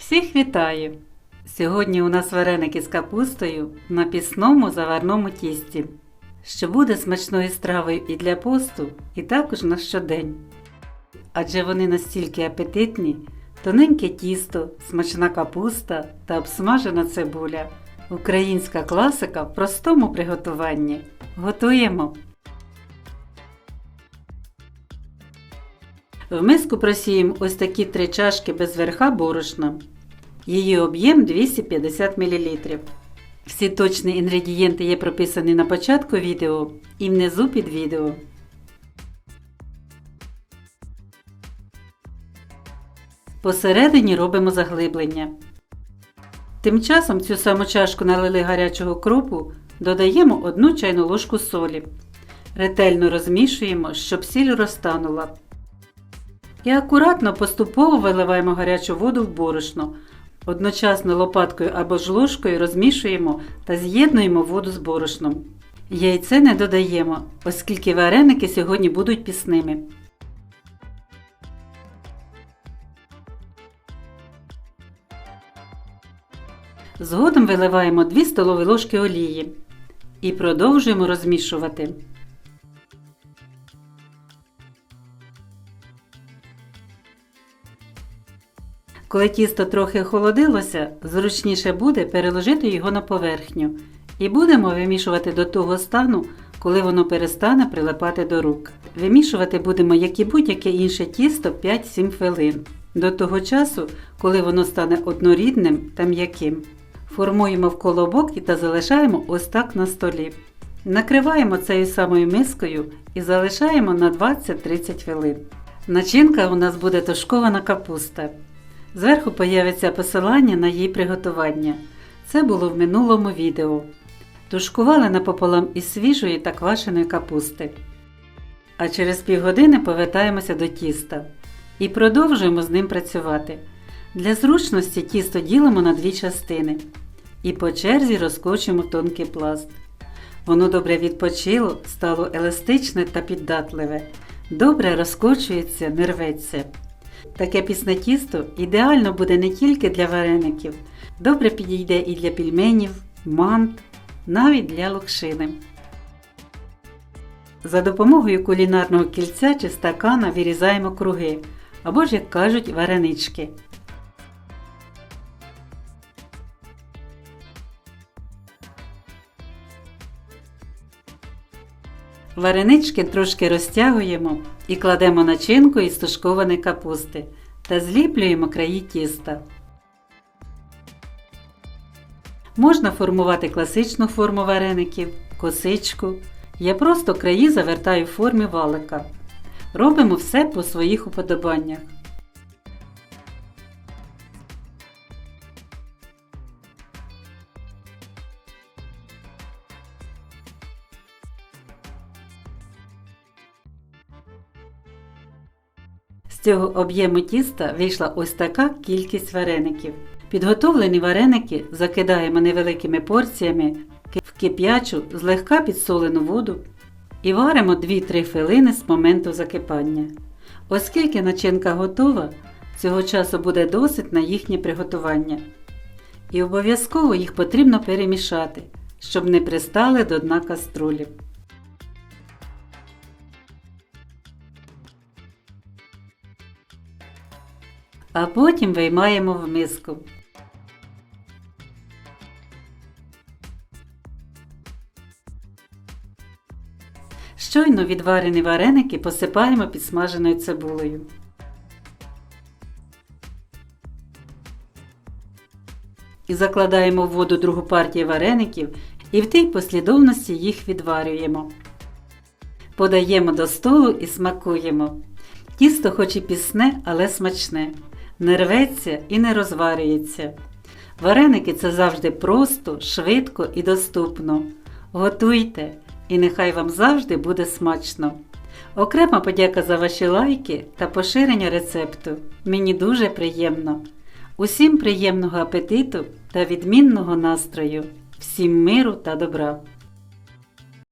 Всіх вітаю! Сьогодні у нас вареники з капустою на пісному заварному тісті, що буде смачною стравою і для посту, і також на щодень. Адже вони настільки апетитні, тоненьке тісто, смачна капуста та обсмажена цибуля. Українська класика в простому приготуванні. Готуємо! В миску просіємо ось такі три чашки без верха борошна. Її об'єм 250 мл. Всі точні інгредієнти є прописані на початку відео і внизу під відео. Посередині робимо заглиблення. Тим часом цю саму чашку налили гарячого кропу, додаємо 1 чайну ложку солі. Ретельно розмішуємо, щоб сіль розтанула. І акуратно поступово виливаємо гарячу воду в борошно. Одночасно лопаткою або ж ложкою розмішуємо та з'єднуємо воду з борошном. Яйце не додаємо, оскільки вареники сьогодні будуть пісними. Згодом виливаємо 2 столові ложки олії і продовжуємо розмішувати. Коли тісто трохи охолодилося, зручніше буде переложити його на поверхню і будемо вимішувати до того стану, коли воно перестане прилипати до рук. Вимішувати будемо, як і будь-яке інше тісто 5-7 хвилин, до того часу, коли воно стане однорідним та м'яким. Формуємо в колобок та залишаємо ось так на столі. Накриваємо цією самою мискою і залишаємо на 20-30 хвилин. Начинка у нас буде тушкована капуста. Зверху появиться посилання на її приготування. Це було в минулому відео. Тушкували напополам із свіжої та квашеної капусти. А через півгодини повертаємося до тіста і продовжуємо з ним працювати. Для зручності тісто ділимо на дві частини і по черзі розкочуємо тонкий пласт. Воно добре відпочило, стало еластичне та піддатливе. Добре розкочується, не рветься. Таке пісне тісто ідеально буде не тільки для вареників, добре підійде і для пельменів, мант, навіть для локшини. За допомогою кулінарного кільця чи стакана вирізаємо круги, або ж, як кажуть, варенички. Варенички трошки розтягуємо і кладемо начинку із тушкованої капусти та зліплюємо краї тіста. Можна формувати класичну форму вареників, косичку. Я просто краї завертаю в формі валика. Робимо все по своїх уподобаннях. Цього об'єму тіста вийшла ось така кількість вареників. Підготовлені вареники закидаємо невеликими порціями в кип'ячу, злегка підсолену воду і варимо 2-3 хвилини з моменту закипання. Оскільки начинка готова, цього часу буде досить на їхнє приготування. І обов'язково їх потрібно перемішати, щоб не пристали до дна каструлі. А потім виймаємо в миску. Щойно відварені вареники посипаємо підсмаженою цибулею. І закладаємо в воду другу партію вареників і в тій послідовності їх відварюємо. Подаємо до столу і смакуємо. Тісто хоч і пісне, але смачне не рветься і не розварюється. Вареники це завжди просто, швидко і доступно. Готуйте, і нехай вам завжди буде смачно. Окрема подяка за ваші лайки та поширення рецепту. Мені дуже приємно. Усім приємного апетиту та відмінного настрою, всім миру та добра!